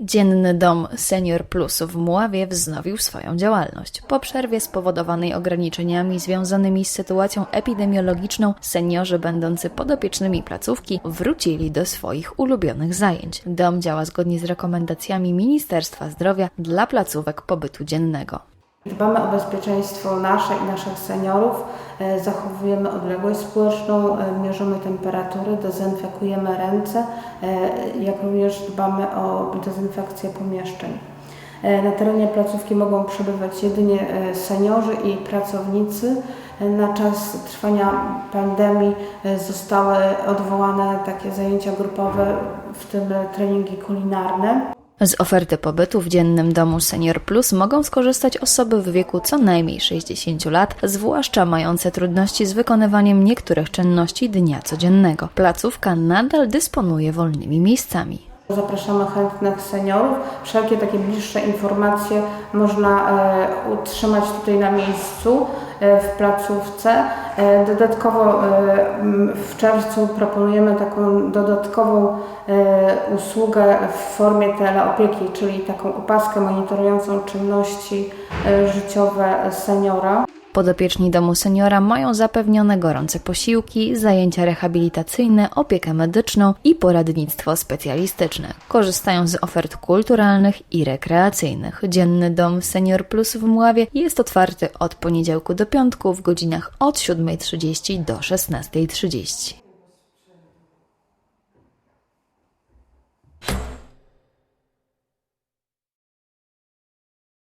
Dzienny dom Senior Plus w Mławie wznowił swoją działalność. Po przerwie spowodowanej ograniczeniami związanymi z sytuacją epidemiologiczną, seniorzy będący podopiecznymi placówki wrócili do swoich ulubionych zajęć. Dom działa zgodnie z rekomendacjami Ministerstwa Zdrowia dla placówek pobytu dziennego. Dbamy o bezpieczeństwo nasze i naszych seniorów, e, zachowujemy odległość społeczną, e, mierzymy temperatury, dezynfekujemy ręce, e, jak również dbamy o dezynfekcję pomieszczeń. Na terenie placówki mogą przebywać jedynie seniorzy i pracownicy. Na czas trwania pandemii zostały odwołane takie zajęcia grupowe, w tym treningi kulinarne. Z oferty pobytu w dziennym domu Senior Plus mogą skorzystać osoby w wieku co najmniej 60 lat, zwłaszcza mające trudności z wykonywaniem niektórych czynności dnia codziennego. Placówka nadal dysponuje wolnymi miejscami. Zapraszamy chętnych seniorów. Wszelkie takie bliższe informacje można e, utrzymać tutaj na miejscu e, w placówce. E, dodatkowo czerwcu proponujemy taką dodatkową e, usługę w formie teleopieki, czyli taką opaskę monitorującą czynności e, życiowe seniora. Podopieczni domu seniora mają zapewnione gorące posiłki, zajęcia rehabilitacyjne, opiekę medyczną i poradnictwo specjalistyczne. Korzystają z ofert kulturalnych i rekreacyjnych. Dzienny dom Senior Plus w Mławie jest otwarty od poniedziałku do piątku w godzinach od 7.30 do 16.30.